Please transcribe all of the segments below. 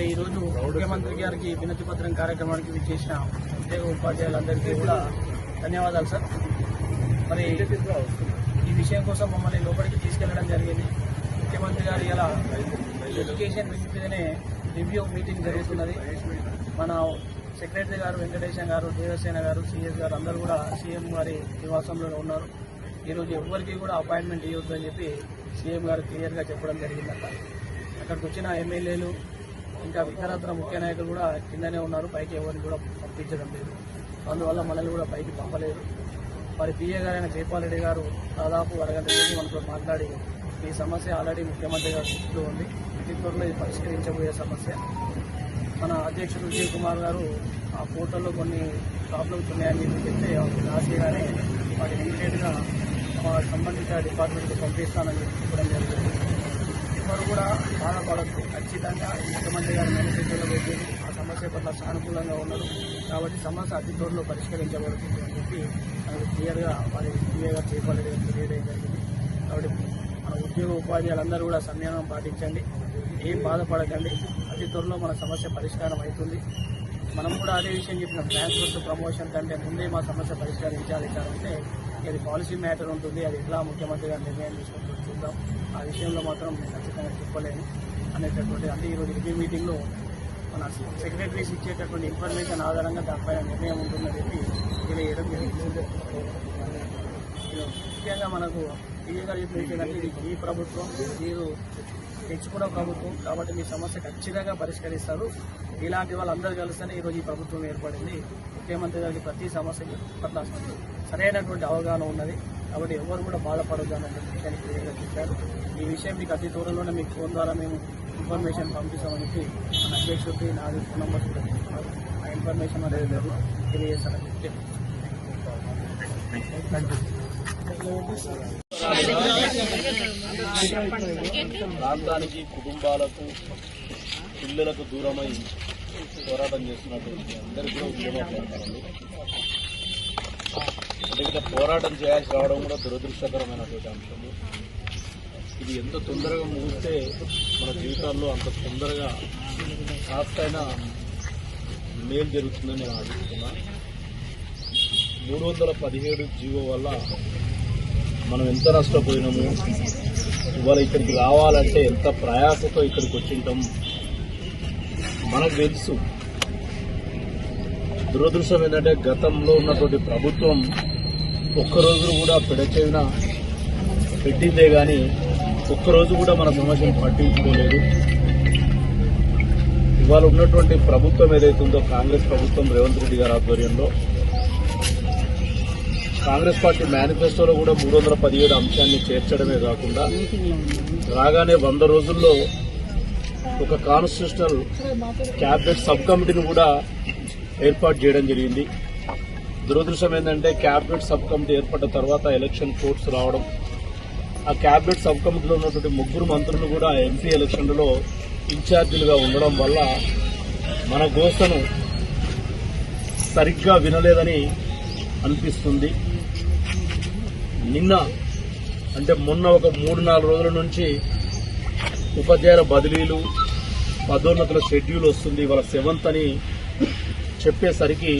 మరి ఈరోజు ముఖ్యమంత్రి గారికి వినతి పత్రం కార్యక్రమానికి విచ్చేసిన ఉద్యోగ ఉపాధ్యాయులందరికీ కూడా ధన్యవాదాలు సార్. మరి ఈ విషయం కోసం మమ్మల్ని లోపలికి తీసుకెళ్ళడం జరిగింది. ముఖ్యమంత్రి గారు ఇలా ఎడ్యుకేషన్ వింగ్ మీదనే రివ్యూ మీటింగ్ జరుగుతున్నది. మన సెక్రటరీ గారు వెంకటేశం గారు దేవసేన గారు సిఎస్ గారు అందరూ కూడా సీఎం గారి నివాసంలో ఉన్నారు. ఈరోజు ఎవరికి కూడా అపాయింట్మెంట్ ఇవ్వద్దు అని చెప్పి సీఎం గారు క్లియర్గా చెప్పడం జరిగిందట. అక్కడికి వచ్చిన ఎమ్మెల్యేలు ఇంకా ఇతరత్ర ముఖ్య నాయకులు కూడా కిందనే ఉన్నారు. పైకి ఎవరిని కూడా పంపించడం లేదు. అందువల్ల మనల్ని కూడా పైకి పంపలేదు. మరి పిఏ గారైన జైపాల్ రెడ్డి గారు దాదాపు అరగంట సేపు మనతో మాట్లాడి ఈ సమస్య ఆల్రెడీ ముఖ్యమంత్రి గారి దృష్టిలో ఉంది. అతి త్వరలో ఇది పరిష్కరించబోయే సమస్య. మన అధ్యక్షుడు విజయ్ కుమార్ గారు ఆ పోర్టల్లో కొన్ని ప్రాబ్లమ్స్ ఉన్నాయని చెప్పి చెప్తే రాసేగానే వాటిని ఇమీడియట్గా మా సంబంధిత డిపార్ట్మెంట్కి పంపిస్తానని చెప్పడం జరిగింది. ఎవరు కూడా బాధపడద్దు. ఖచ్చితంగా ముఖ్యమంత్రి గారి మేనిఫెస్టోలో పెట్టేది ఆ సమస్య పట్ల సానుకూలంగా ఉన్నారు. కాబట్టి సమస్య అతి త్వరలో పరిష్కరించబడుతుంది అని చెప్పి మనకు క్లియర్గా వారి క్లియర్గా గారు చేపలేదు తెలియడం జరిగింది. కాబట్టి మన ఉద్యోగ ఉపాధ్యాయులందరూ కూడా సంయమనం పాటించండి. ఏం బాధపడకండి. అతి త్వరలో మన సమస్య పరిష్కారం అవుతుంది. మనం కూడా అదే విషయం చెప్పిన ట్రాన్స్పోర్ట్ ప్రమోషన్ కంటే ముందే మా సమస్య పరిష్కరించాలి సార్ అంటే ఇది పాలసీ మ్యాటర్ ఉంటుంది అది ఎట్లా ముఖ్యమంత్రి గారు నిర్ణయం తీసుకుంటుందో చూద్దాం. ఆ విషయంలో మాత్రం నేను ఖచ్చితంగా చెప్పలేను. అనేటటువంటి అంటే ఈరోజు రివ్యూ మీటింగ్లో మన సెక్రటరీస్ ఇచ్చేటటువంటి ఇన్ఫర్మేషన్ ఆధారంగా దానిపైన నిర్ణయం ఉంటుందని చెప్పి తెలియజేయడం జరిగింది. ముఖ్యంగా మనకు టీవీ గారు ఈ ప్రభుత్వం మీరు తెచ్చుకున్న ప్రభుత్వం కాబట్టి మీ సమస్య ఖచ్చితంగా పరిష్కరిస్తారు. ఇలాంటి వాళ్ళందరూ కలిస్తేనే ఈరోజు ఈ ప్రభుత్వం ఏర్పడింది. ముఖ్యమంత్రి గారికి ప్రతి సమస్యకి పట్ల సరైనటువంటి అవగాహన ఉన్నది. కాబట్టి ఎవరు కూడా బాధపడదు అన్న విషయాన్ని క్లియర్గా చెప్పారు. ఈ విషయం మీకు అతి త్వరలోనే మీకు ఫోన్ ద్వారా మేము ఇన్ఫర్మేషన్ పంపిస్తామని చెప్పి మన అధ్యక్షుడికి నాది ఫోన్ నెంబర్ కూడా ఆ ఇన్ఫర్మేషన్ అనేది మీరు తెలియజేస్తారని చెప్పి ప్రాంతానికి కుటుంబాలకు పిల్లలకు దూరమై పోరాటం చేస్తున్నటువంటి అందరికీ కూడా ఉద్యమకారులు పోరాటం చేయాల్సి రావడం కూడా దురదృష్టకరమైనటువంటి అంశం ఇది ఎంత తొందరగా ముగిస్తే మన జీవితాల్లో అంత తొందరగా కాస్తైనా మేలు జరుగుతుందని నేను ఆశిస్తున్నా. మూడు వందల పదిహేడు జీవో వల్ల మనం ఎంత నష్టపోయినాము? ఇవాళ ఇక్కడికి రావాలంటే ఎంత ప్రయాసతో ఇక్కడికి వచ్చింటాం? మనకు తెలుసు. దురదృష్టం ఏంటంటే గతంలో ఉన్నటువంటి ప్రభుత్వం ఒక్కరోజు కూడా పెడచేవిన పెట్టిందే కానీ ఒక్కరోజు కూడా మన సమస్యను పట్టించుకోలేదు. ఇవాళ ఉన్నటువంటి ప్రభుత్వం ఏదైతే ఉందో కాంగ్రెస్ ప్రభుత్వం రేవంత్ రెడ్డి గారి ఆధ్వర్యంలో కాంగ్రెస్ పార్టీ మేనిఫెస్టోలో కూడా మూడు వందల పదిహేడు అంశాన్ని చేర్చడమే కాకుండా రాగానే వంద రోజుల్లో ఒక కాన్స్టిట్యూషనల్ క్యాబినెట్ సబ్ కమిటీని కూడా ఏర్పాటు చేయడం జరిగింది. దురదృష్టం ఏంటంటే క్యాబినెట్ సబ్ కమిటీ ఏర్పడిన తర్వాత ఎలక్షన్ కోర్ట్స్ రావడం ఆ క్యాబినెట్ సబ్ కమిటీలో ఉన్నటువంటి ముగ్గురు మంత్రులు కూడా ఎంపీ ఎలక్షన్లలో ఇన్ఛార్జీలుగా ఉండడం వల్ల మన గోసను సరిగ్గా వినలేదని అనిపిస్తుంది. నిన్న అంటే మొన్న ఒక మూడు నాలుగు రోజుల నుంచి ఉపాధ్యాయుల బదిలీలు పదోన్నతుల షెడ్యూల్ వస్తుంది ఇవాళ సెవెంత్ అని చెప్పేసరికి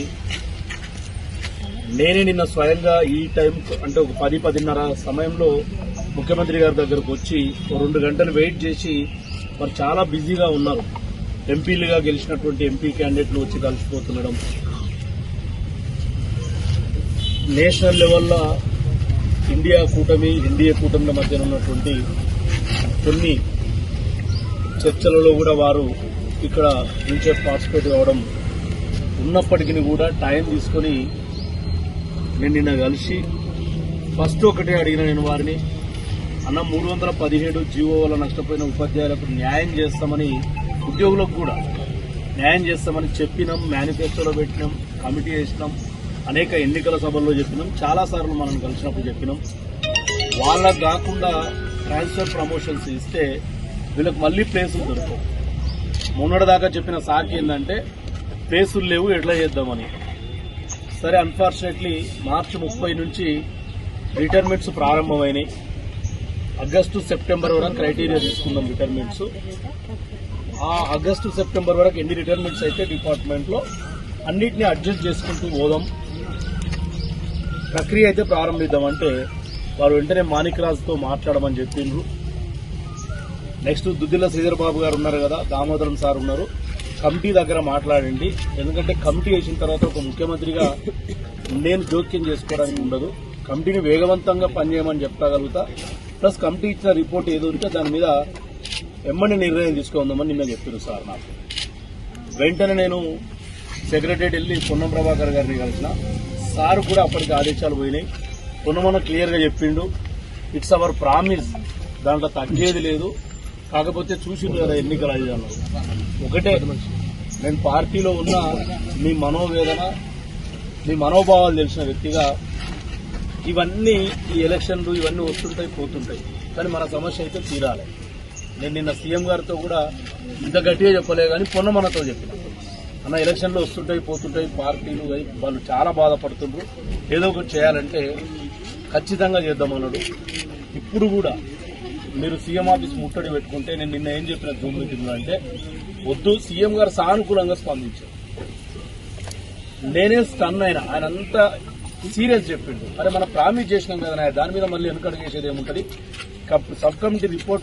నేనే నిన్న స్వయంగా ఈ టైం అంటే ఒక పది పదిన్నర సమయంలో ముఖ్యమంత్రి గారి దగ్గరకు వచ్చి రెండు గంటలు వెయిట్ చేసి వారు చాలా బిజీగా ఉన్నారు. ఎంపీలుగా గెలిచినటువంటి ఎంపీ క్యాండిడేట్లు వచ్చి కలిసిపోతుండడం. నేషనల్ లెవెల్లో ఇండియా కూటమి ఎన్డీఏ కూటమిల మధ్య ఉన్నటువంటి కొన్ని చర్చలలో కూడా వారు ఇక్కడ నుంచే పార్టిసిపేట్ కావడం ఉన్నప్పటికీ కూడా టైం తీసుకొని నేను నిన్న కలిసి ఫస్ట్ ఒకటే అడిగిన నేను వారిని అన్న మూడు వందల పదిహేడు జీవో వల్ల నష్టపోయిన ఉపాధ్యాయులకు న్యాయం చేస్తామని ఉద్యోగులకు కూడా న్యాయం చేస్తామని చెప్పినాం మేనిఫెస్టోలో పెట్టినాం కమిటీ వేసినాం అనేక ఎన్నికల సభల్లో చెప్పినాం. చాలా సార్లు మనం కలిసినప్పుడు చెప్పినాం. వాళ్ళకు కాకుండా ట్రాన్స్ఫర్ ప్రమోషన్స్ ఇస్తే వీళ్ళకి మళ్ళీ ప్లేసులు దొరకవు మొన్నటిదాకా చెప్పిన సాకి ఏంటంటే ప్లేసులు లేవు ఎట్లా చేద్దామని. సరే అన్ఫార్చునేట్లీ మార్చి ముప్పై నుంచి రిటైర్మెంట్స్ ప్రారంభమైనాయి. ఆగస్టు సెప్టెంబర్ వరకు క్రైటీరియా తీసుకుందాం రిటైర్మెంట్స్ ఆ ఆగస్టు సెప్టెంబర్ వరకు ఎన్ని రిటైర్మెంట్స్ అయితే డిపార్ట్మెంట్లో అన్నిటిని అడ్జస్ట్ చేసుకుంటూ పోదాం. ప్రక్రియ అయితే ప్రారంభిద్దాం అంటే వారు వెంటనే మాణిక్ రాజుతో మాట్లాడమని చెప్పిండ్రు. నెక్స్ట్ దుద్దిల్ల శ్రీధర్ బాబు గారు ఉన్నారు కదా దామోదరం సార్ ఉన్నారు. కమిటీ దగ్గర మాట్లాడండి. ఎందుకంటే కమిటీ వేసిన తర్వాత ఒక ముఖ్యమంత్రిగా నేను జోక్యం చేసుకోవడానికి ఉండదు. కమిటీని వేగవంతంగా పనిచేయమని చెప్పగలుగుతా. ప్లస్ కమిటీ ఇచ్చిన రిపోర్ట్ ఏదో ఉంటే దాని మీద ఎమ్మని నిర్ణయం తీసుకుందామని నిన్న చెప్పారు సార్ నాకు. వెంటనే నేను సెక్రటరీ వెళ్ళి పొన్నం ప్రభాకర్ గారిని కలిసిన. సార్ కూడా అప్పటికి ఆదేశాలు పోయినాయి. పొన్నమన్న క్లియర్గా చెప్పిండు. It's our promise. దాంట్లో తగ్గేది లేదు. కాకపోతే చూసిండు కదా ఎన్నికలు అది అన్నారు. ఒకటే నేను పార్టీలో ఉన్న మీ మనోవేదన మీ మనోభావాలు తెలిసిన వ్యక్తిగా ఇవన్నీ ఈ ఎలక్షన్లు ఇవన్నీ వస్తుంటాయి పోతుంటాయి. కానీ మన సమస్య అయితే తీరాలి. నేను నిన్న సీఎం గారితో కూడా ఇంత గట్టిగా చెప్పలే కానీ పొన్నమనతో చెప్పిన. అన్న ఎలక్షన్లు వస్తుంటాయి పోతుంటాయి పార్టీలు అయి వాళ్ళు చాలా బాధపడుతుండ్రు. ఏదో ఒకటి చేయాలంటే ఖచ్చితంగా చేద్దామన్నాడు ఇప్పుడు కూడా మీరు సీఎం ఆఫీస్ ముట్టడి పెట్టుకుంటే నేను నిన్న ఏం చెప్పిన జూమ్ మీటింగ్లో అంటే వద్దు సీఎం గారు సానుకూలంగా స్పందించారు. నేనే స్టన్ అయినా ఆయన అంతా సీరియస్ చెప్పిండు. అరే మనం ప్రామిస్ చేసినాం కదా దాని మీద మళ్ళీ వెనుకడుగు చేసేది ఏముంటుంది? Sub committee report